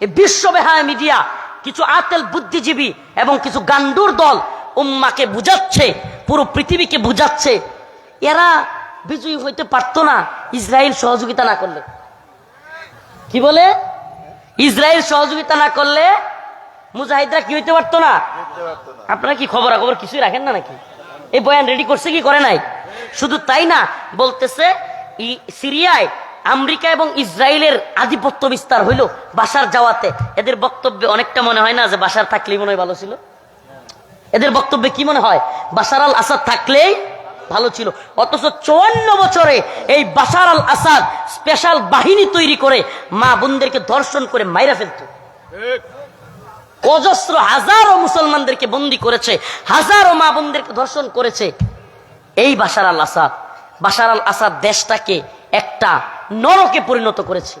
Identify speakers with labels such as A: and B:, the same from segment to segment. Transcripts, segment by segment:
A: এই বিশ্ববেহায় মিডিয়া কিছু আতেল বুদ্ধিজীবী এবং কিছু গান্ডুর দল উম্মাকে বুঝাচ্ছে, পুরো পৃথিবীকে বুঝাচ্ছে। এরা বিজয়ী হইতে পারতো না, ইসরায়েল সহযোগিতা না করলে। কি বলে? ইসরায়েল সহযোগিতা না করলে মুজাহিদরা কি হইতে পারতো না? আপনারা কি খবর খবর কিছুই রাখেন না নাকি? এই বয়ান রেডি করছে কি করে নাই? শুধু তাই না, বলতেছে সিরিয়ায় আমেরিকা এবং ইসরায়েলের আধিপত্য বিস্তার হইল বাসার যাওয়াতে। এদের বক্তব্যে অনেকটা মনে হয় না যে বাসার থাকলেই মনে হয় ভালো ছিল? এদের বক্তব্যে কি মনে হয়? বাসার আল আসাদ থাকলেই ভালো ছিল। অথচ চুয়ান্ন বছরে এই বাসার আল আসাদ স্পেশাল বাহিনী তৈরি করে মা বোনদেরকে ধর্ষণ করে মাইরা ফেলতো। অজস্র হাজারো মুসলমানদেরকে বন্দি করেছে হাজারো মা বোনদেরকে ধর্ষণ করেছে। এই বাসার আল আসাদ বাসার আল আসাদ দেশটাকে একটা নরকে পরিণত করেছে।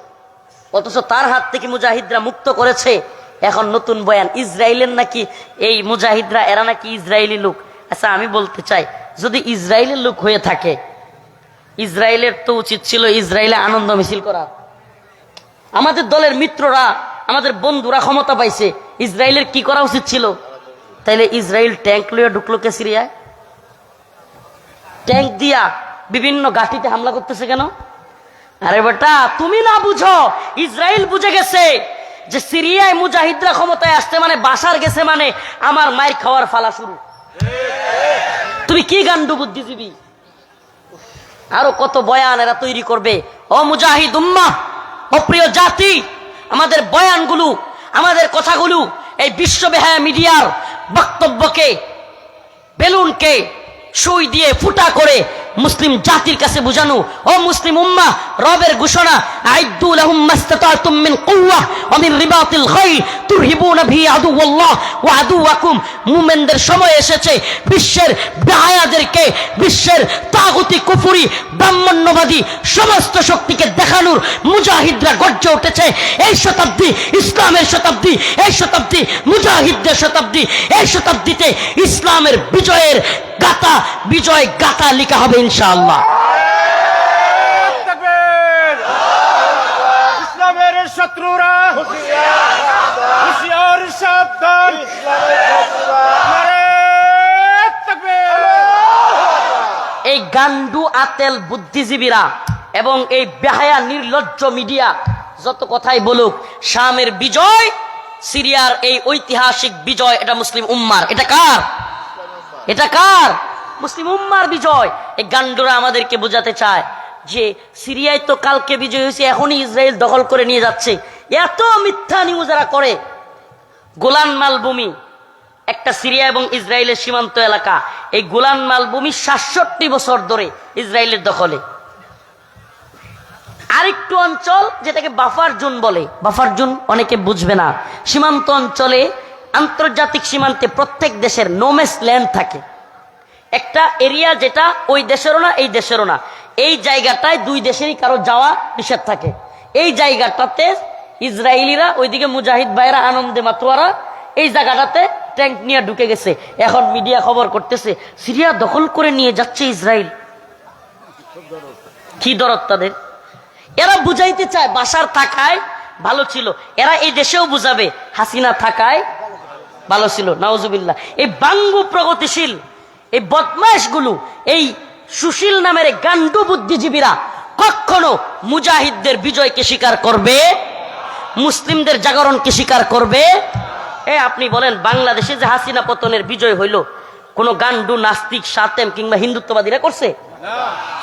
A: অথচ তার হাত থেকে মুজাহিদরা মুক্ত করেছে। এখন নতুন বয়ান ইসরায়েলের নাকি এই মুজাহিদরা, এরা নাকি ইসরায়েলি লোক। আচ্ছা আমি বলতে চাই, যদি ইসরায়েলের লোক হয়ে থাকে ইসরায়েলের তো উচিত ছিল ইসরায়েলে আনন্দ মিছিল করা। আমাদের দলের মিত্ররা, আমাদের বন্ধুরা ক্ষমতা পাইছে। ইসরায়েলের কি করা উচিত ছিল? তাইলে ইসরায়েল ট্যাঙ্ক লইয়া ঢুকলো কে সিরিয়ায়? ট্যাঙ্ক দিয়া বিভিন্ন গাঠিতে হামলা করতেছে কেন? আরে বেটা, তুমি না বুঝো ইসরায়েল বুঝে গেছে যে সিরিয়ায় মুজাহিদরা ক্ষমতায় আসতে মানে বাসার গেছে মানে আমার মায়ের খাওয়ার ফালা শুরু। তুমি কি গান্ডু বুদ্ধিজীবী? আরও কত বয়ান এরা তৈরি করবে। ও মুজাহিদ উম্মা অপ্রিয় জাতি, আমাদের বয়ানগুলো, আমাদের কথাগুলো এই বিশ্ববেহায়া মিডিয়ার বক্তব্যকে, বেলুনকে সুই দিয়ে ফুটা করে মুসলিম জাতির কাছে বুঝানো, ও মুসলিম উম্মা, রবের ঘোষণা, আইদু লাহুম মাস্তাতাতুম মিন কুওয়া ওয়া মিন রিবাতিল খাইল, তুরহিবুনা বিহি আদুওয়াল্লাহ ওয়া আদুওয়াকুম। মুমিনদের সময় এসেছে বিশ্বের বেহায়াদেরকে বিশ্বের তাগুতি কুফরি, ব্রাহ্মণ্যবাদী সমস্ত শক্তিকে দেখানোর মুজাহিদরা গর্জে উঠেছে। এই শতাব্দী ইসলামের শতাব্দী, এই শতাব্দী মুজাহিদদের শতাব্দী, এই শতাব্দীতে ইসলামের বিজয়ের গাথা বিজয় গাতা লিখা হবে ইনশাআল্লাহ।
B: ইসলামের শত্রুরা হুশিয়ার সাবধান।
A: এই গান্ডু আতেল বুদ্ধিজীবীরা এবং এই বেহায়া নির্লজ্জ মিডিয়া যত কথাই বলুক শামের বিজয় সিরিয়ার এই ঐতিহাসিক বিজয় এটা মুসলিম উম্মার। এটা কার? এটা কার? মুসলিম উম্মার বিজয়। এই গান্ডুরা আমাদেরকে বোঝাতে চায় যে সিরিয়ায় তো কালকে বিজয় হয়েছে, এখনই ইসরায়েল দখল করে নিয়ে যাচ্ছে। এত মিথ্যা নিউজ এরা করে। গোলান মালভূমি, একটা সিরিয়া এবং ইসরায়েলের সীমান্ত এলাকা। এই গোলান মালভূমি সাতষট্টি বছর ধরে ইসরায়েলের দখলে। আরেকটু অঞ্চল যেটাকে বাফার জোন বলে। বাফার জোন অনেকে বুঝবে না। সীমান্ত অঞ্চলে আন্তর্জাতিক সীমান্তে প্রত্যেক দেশের নোমেস ল্যান্ড থাকে। একটা এরিয়া যেটা ওই দেশেরও না, এই দেশেরও না। এই জায়গাটায় দুই দেশেরই কারও যাওয়া নিষেধ থাকে। এই জায়গাটাতে ইসরায়েলিরা, ওইদিকে মুজাহিদ ভাইরা, আনন্দে মাতোয়ারা, এই জায়গাটাতে ট্যাঙ্ক নিয়ে ঢুকে গেছে। এখন মিডিয়া খবর করতেছে, সিরিয়া দখল করে নিয়ে যাচ্ছে ইসরায়েল। কি দরদ তাদের? এরা বুঝাইতে চায়, বাসার থাকায় ভালো ছিল। এরা এই দেশেও বুঝাবে, হাসিনা থাকায় ভালো ছিল নাওজুবিল্লাহ এই বাঙ্গু প্রগতিশীল, এই বদমাইশগুলো এই সুশীল নামের গান্ডু বুদ্ধিজীবীরা কখনো মুজাহিদদের বিজয়কে স্বীকার করবে? মুসলিমদের জাগরণকে স্বীকার করবে? এ, আপনি বলেন, বাংলাদেশে যে হাসিনা পতনের বিজয় হইল, কোন গান্ডু নাস্তিক, সাতেম কিংবা হিন্দুত্ববাদীরা করছে?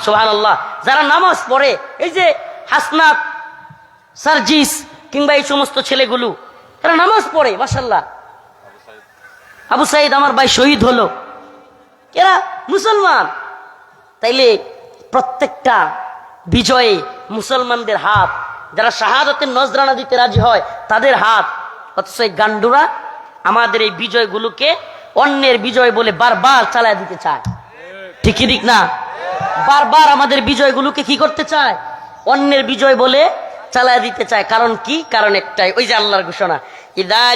A: সোহান আল্লাহ যারা নামাজ পড়ে, এই যে হাসনাত, সার্জিস কিংবা এই সমস্ত ছেলেগুলো, তারা নামাজ পড়ে মাসাল্লাহ আবু সাইদ আমার ভাই শহীদ হলো। এরা মুসলমান। তাইলে প্রত্যেকটা বিজয়ে মুসলমানদের হাত, যারা শাহাদতের নজরানা দিতে রাজি হয়, তাদের হাত। অথচ এই গান্ডুরা আমাদের এই বিজয়গুলোকে অন্যের বিজয় বলে বারবার চালায় দিতে চায়। ঠিকই ঠিক না? বারবার আমাদের বিজয়গুলোকে কি করতে চায়? অন্যের বিজয় বলে চালায় দিতে চায়। কারণ কি? কারণ একটাই, ওই যে আল্লাহর ঘোষণা, ইদা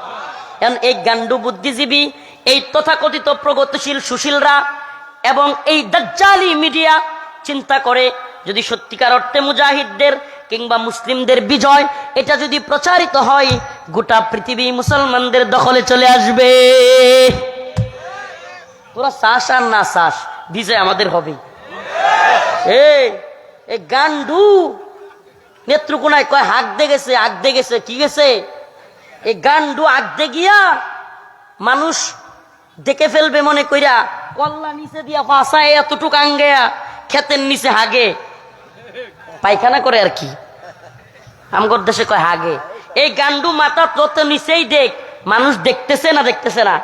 A: এখন এই গান্ডু বুদ্ধিজীবী, এই তথাকথিত প্রগতিশীল সুশীলরা এবং এই দাজ্জালি মিডিয়া চিন্তা করে যদি সত্যিকার অর্থে মুজাহিদদের কিংবা মুসলিমদের বিজয়, এটা যদি প্রচারিত হয়, গোটা পৃথিবী মুসলমানদের দখলে চলে আসবে। তোরা শ্বাস আর না শ্বাস বিজয় আমাদের হবে। গান্ডু নেত্রকোনায় কয় হাক দে গেছে হাক দে গেছে, কি গেছে? এই গান্ডু আগতে গিয়া মানুষ দেখে ফেলবে মনে কইরা, কল্লা নিচে দিয়া ফাঁসায় এতটুক আঙ্গেয়া খেতের নিচে হাগে। পায়খানা করে আর কি? আমগর দেশে কয় হাগে। এই গান্ডু মাথা তত নিচেই দেখ, মানুষ দেখতেছে না দেখতেছে না।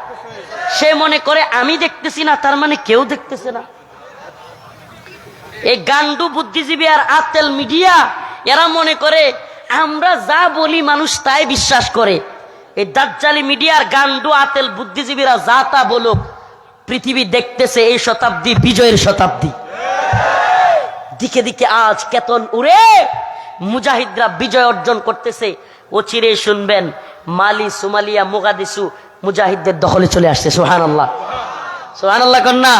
A: সে মনে করে, আমি দেখতেছি না, তার মানে কেউ দেখতেছে না। এই গান্ডু বুদ্ধিজীবী আর আতেল মিডিয়া, এরা মনে করে আমরা যা বলি মানুষ তাই বিশ্বাস করে। এই দাজ্জালি মিডিয়ার গান্ডু আতেল বুদ্ধিজীবীরা যা তা বলুক, পৃথিবী দেখতেছে এই শতাব্দী বিজয়ের শতাব্দী। দিকে দিকে আজ কেতন উড়ে, মুজাহিদরা বিজয় অর্জন করতেছে। ও চিরে শুনবেন, মালি, সুমালিয়া, মোগাদিসু মুজাহিদদের দখলে চলে আসছে সোহান আল্লাহ সোহান আল্লাহ কন্যা।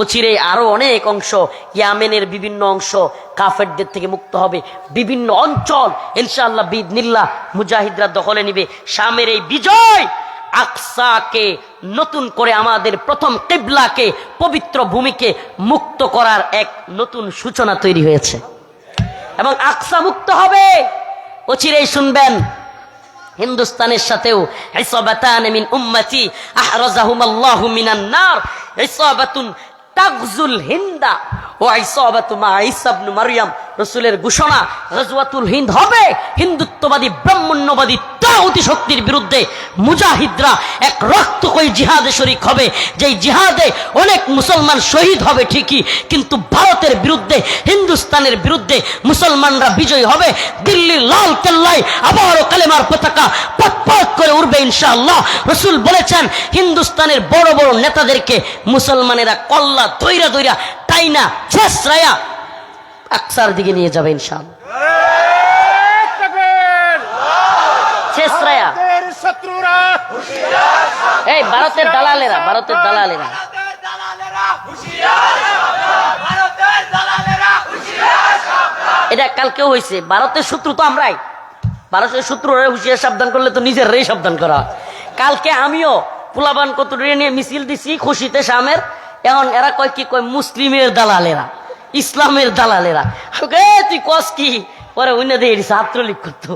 A: অচিরে আরও অনেক অংশ ইয়ামেনের বিভিন্ন অংশ কাফেরদের থেকে মুক্ত হবে। বিভিন্ন অঞ্চল, ইনশাআল্লাহ বিদনিল্লাহ মুজাহিদরা দখলে নিবে। শামের এই বিজয় আকসাকে নতুন করে আমাদের প্রথম কিবলাকে, পবিত্র ভূমিকে মুক্ত করার এক নতুন সূচনা তৈরি হয়েছে। এবং আকসা মুক্ত হবে। অচিরেই শুনবেন, হিন্দুস্তানের সাথেও, ইসাবাতান মিন উম্মতি আহরাজাহুম আল্লাহু মিনান নার ইসাবাতুন তাগজুল হিন্দা। ও ইসাবাতু মা ঈসা ইবনে মারইয়াম ঘোষণা হিন্দ হবে। হিন্দুত্ববাদী, ব্রাহ্মণ্যবাদী শক্তির বিরুদ্ধে মুজাহিদরা এক জিহাদে শরিক হবে। যেই জিহাদে অনেক মুসলমান শহীদ হবে ঠিকই, কিন্তু ভারতের বিরুদ্ধে, হিন্দুস্তানের বিরুদ্ধে মুসলমানরা বিজয়ী হবে। দিল্লির লাল কেল্লায় আবারও কালেমার পতাকা পথ করে উঠবে ইনশাআল্লাহ। রসুল বলেছেন, হিন্দুস্তানের বড় বড় নেতাদেরকে মুসলমানেরা কল্লা দৈরা দৈরা তাই না? ছেসরায়া আকসার দিকে নিয়ে যাবে
B: শত্রুরা
A: এই, ভারতের দালালেরা ভারতের দালালেরা। এটা কালকেও হয়েছে। ভারতের শত্রু তো আমরাই। ভারতের শত্রু হুশিয়ার সাবধান করলে তো নিজের সাবধান করা কালকে আমিও পোলাবান কতুরিয়া নিয়ে মিছিল দিছি, খুশিতে, শামের। এখন এরা কয় কি কয়, মুসলিমের দালালেরা, ইসলামের দালালেরা। তুই কস কি? পরে অন্য দিয়ে ছাত্রলীগ করতো।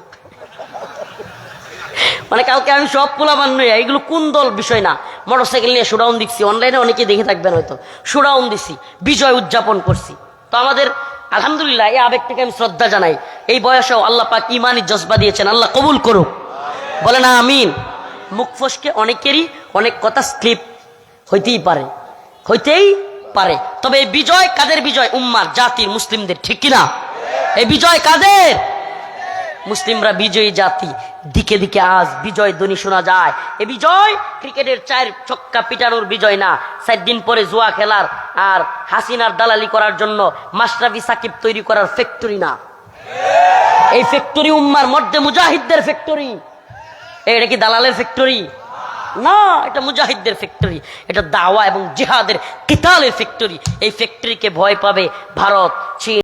A: মানে কালকে আমি সব পোলাবান নই এগুলো কোন দল বিষয় না, মোটরসাইকেল নিয়ে শোডাউন দিচ্ছি। অনলাইনে অনেকে দেখে থাকবেন হয়তো। শোডাউন দিছি, বিজয় উদযাপন করছি। তো আমাদের, আলহামদুলিল্লাহ, এই আবেগটাকে আমি শ্রদ্ধা জানাই। এই বয়সেও আল্লাহ পাক ইমানি জজবা দিয়েছেন। আল্লাহ কবুল করুক। বলে না আমিন। মুখ ফসকে অনেকেরই অনেক কথা স্লিপ হইতেই পারে। হইতেই পারে। তবে এই বিজয় কাদের বিজয়? উম্মার, জাতির, মুসলিমদের, ঠিক কিনা? এই বিজয় কাদের? মুসলিমরা বিজয়ী জাতি। দিকে দিকে আজ বিজয় ধ্বনি শোনা যায়। এ বিজয় ক্রিকেটের চার ছক্কা পিটানোর বিজয় না। চার দিন পরে জুয়া খেলার আর হাসিনার দালালি করার জন্য মাশরাফি সাকিব তৈরি করার ফ্যাক্টরি না। এই ফ্যাক্টরি উম্মার মধ্যে মুজাহিদদের ফ্যাক্টরি এটা কি দালালের ফ্যাক্টরি না, এটা মুজাহিদদের ফ্যাক্টরি এটা দাওয়া এবং জিহাদের কিতালের ফ্যাক্টরি এই ফ্যাক্টরিকে ভয় পাবে ভারত, চীন।